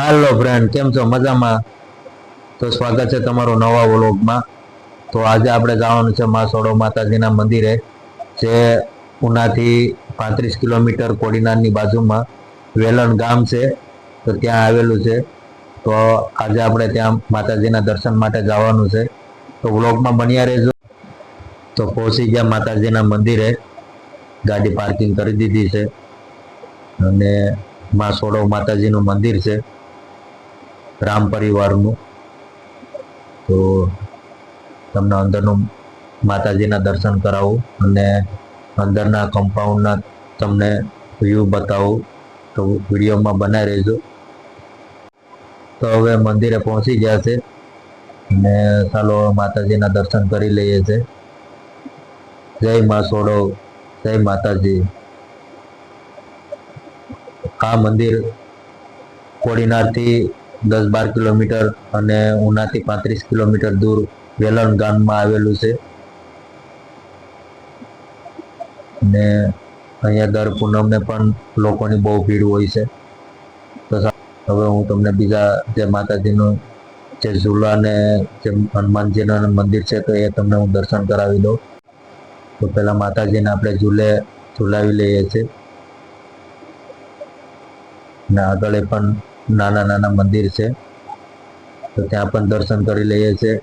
હાલો friend કેમ છો? મજામાં? તો સ્વાગત છે તમારું નવા વ્લોગમાં. તો આજે આપણે જવાનું છે મા સોડો માતાજીના મંદિરે, જે ઉનાથી પાંત્રીસ કિલોમીટર કોડીનારની બાજુમાં વેલણ ગામ છે. તો ત્યાં આવેલું છે. તો આજે આપણે ત્યાં માતાજીના દર્શન માટે જવાનું છે. તો વ્લોગમાં બન્યા રહેજો. તો પહોંચી ગયા માતાજીના મંદિરે. ગાડી પાર્કિંગ કરી દીધી છે. અને મા સોડો માતાજીનું મંદિર છે. રામ પરિવારનું. તો તમને અંદરનું માતાજીના દર્શન કરાવું અને અંદરના કમ્પાઉન્ડના તમને વ્યૂ બતાવું. તો વિડીયોમાં બનાવી રહેજો. તો હવે મંદિરે પહોંચી ગયા છે અને ચાલો માતાજીના દર્શન કરી લઈએ છે. જય મા સોડો, જય માતાજી. આ મંદિર કોડીનારથી દસ બાર કિલોમીટર અને ઉનાથી પાંત્રીસ કિલોમીટર દૂર વેલણ ગામમાં આવેલું છે. ને અહીંયા દર પૂનમને પણ લોકોની બહુ ભીડ હોય છે. તો હવે હું તમને બીજા જે માતાજીનું જે ઝૂલા ને જે હનુમાનજીનું મંદિર છે તો એ તમને હું દર્શન કરાવી દઉં. તો પહેલાં માતાજીને આપણે ઝૂલે, ઝુલાવી લઈએ છીએ. ને આગળ પણ નાના નાના મંદિર છે. તો ત્યાં પણ દર્શન કરી લઈએ છીએ.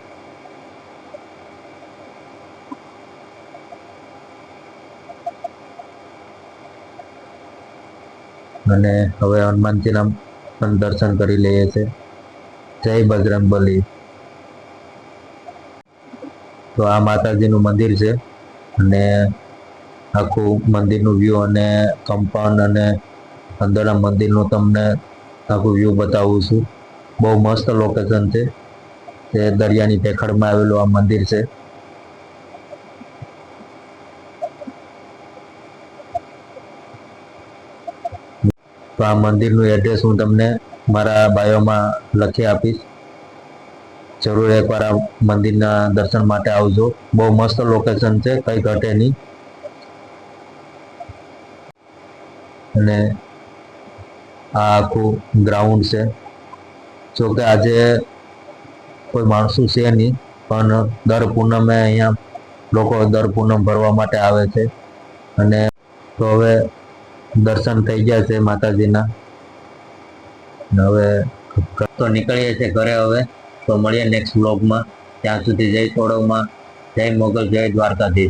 અને હવે હનુમાનજીના પણ દર્શન કરી લઈએ છીએ. જય બજરંગબલી તો આ માતાજીનું મંદિર છે. અને આખું મંદિરનું વ્યૂ અને કમ્પાઉન્ડ અને અંદરના મંદિરનું તમને આખું વ્યૂ બતાવું છું. બહુ મસ્ત લોકેશન છે. તે દરિયાની પેખડમાં આવેલું આ મંદિર છે. તો આ મંદિરનું એડ્રેસ હું તમને મારા બાયોમાં લખી આપીશ. જરૂર એકવાર આ મંદિરના દર્શન માટે આવજો. બહુ મસ્ત લોકેશન છે. કંઈ ઘટે નહીં. અને આ આખું ગ્રાઉન્ડ છે. જોકે આજે કોઈ માણસો છે નહીં, પણ દર પૂનમે અહીંયા લોકો દર પૂનમ ભરવા માટે આવે છે. અને તો હવે દર્શન થઈ ગયા છે માતાજીના. હવે હવે તો નીકળીએ છીએ ઘરે હવે, તો મળીએ નેક્સ્ટ બ્લોગમાં ત્યાં સુધી જય સોડવમાં જય મોગલ, જય દ્વારકાધીશ.